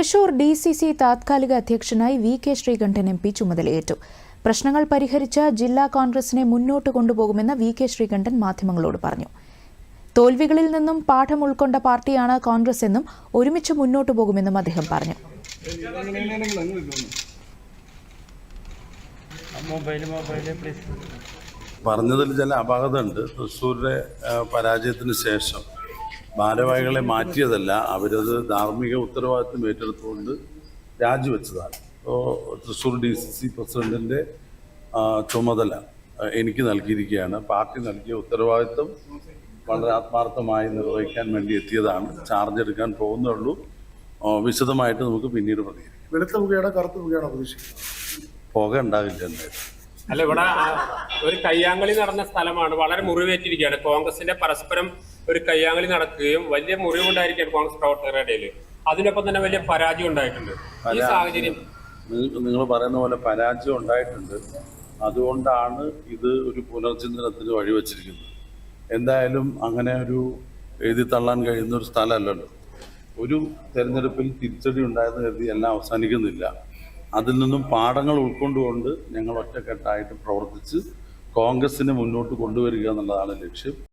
Thrissur D C C താത്കാലിക അധ്യക്ഷനായി V K Sreekandan M P ചുമതലയേറ്റു. പ്രശ്നങ്ങൾ പരിഹരിച്ച ജില്ലാ കോൺഗ്രസിനെ മുന്നോട്ട് കൊണ്ടുപോകുമെന്ന് വി കെ ശ്രീകണ്ഠൻ മാധ്യമങ്ങളോട് പറഞ്ഞു. തോൽവികളിൽ നിന്നും പാഠം ഉൾക്കൊണ്ട പാർട്ടിയാണ് കോൺഗ്രസ് എന്നും ഒരുമിച്ച് മുന്നോട്ട് പോകുമെന്നും അദ്ദേഹം പറഞ്ഞു. പറഞ്ഞതിൽ ചില അപാകതയുണ്ട്. തൃശ്ശൂരിലെ പരാജയത്തിന് ശേഷം ഭാരവാഹികളെ മാറ്റിയതല്ല അവരത് ധാർമ്മിക ഉത്തരവാദിത്വം ഏറ്റെടുത്തുകൊണ്ട് രാജിവെച്ചതാണ്. അപ്പോൾ തൃശ്ശൂർ ഡി സി സി പ്രസിഡന്റിന്റെ ചുമതല എനിക്ക് നൽകിയിരിക്കുകയാണ്. പാർട്ടി നൽകിയ ഉത്തരവാദിത്വം വളരെ ആത്മാർത്ഥമായി നിർവഹിക്കാൻ വേണ്ടി എത്തിയതാണ്. ചാർജ് എടുക്കാൻ പോകുന്നുള്ളൂ വിശദമായിട്ട് നമുക്ക് പിന്നീട് പ്രതികരിക്കാം. വെളുത്ത പുകയാണോ കറുത്ത പുകയാണോ പ്രതീക്ഷിക്കുന്നത്? പുക ഉണ്ടാകില്ല എന്തായാലും. അല്ല ഇവിടെ ഒരു കയ്യാങ്കളി നടന്ന സ്ഥലമാണ്. വളരെ മുറിവേറ്റിരിക്കുകയാണ്. കോൺഗ്രസിന്റെ പരസ്പരം ഒരു കയ്യാങ്കളി നടക്കുകയും വലിയ മുറിവുണ്ടായിരിക്കുകയാണ് കോൺഗ്രസ് പ്രവർത്തകരുടെ ഇടയിൽ അതിനൊപ്പം തന്നെ വലിയ പരാജയം ഉണ്ടായിട്ടുണ്ട്. ഈ സാഹചര്യം നിങ്ങൾ പറയുന്ന പോലെ പരാജയം ഉണ്ടായിട്ടുണ്ട്. അതുകൊണ്ടാണ് ഇത് ഒരു പുനർചിന്തനത്തിന് വഴിവെച്ചിരിക്കുന്നത്. എന്തായാലും അങ്ങനെ ഒരു എഴുതി തള്ളാൻ കഴിയുന്ന ഒരു സ്ഥലമല്ലല്ലോ. ഒരു തെരഞ്ഞെടുപ്പിൽ തിരിച്ചടി ഉണ്ടായെന്ന് കരുതി എല്ലാം അവസാനിക്കുന്നില്ല. അതിൽ നിന്നും പാഠങ്ങൾ ഉൾക്കൊണ്ടുകൊണ്ട് ഞങ്ങൾ ഒറ്റക്കെട്ടായിട്ട് പ്രവർത്തിച്ച് കോൺഗ്രസിനെ മുന്നോട്ട് കൊണ്ടുവരിക എന്നുള്ളതാണ് ലക്ഷ്യം.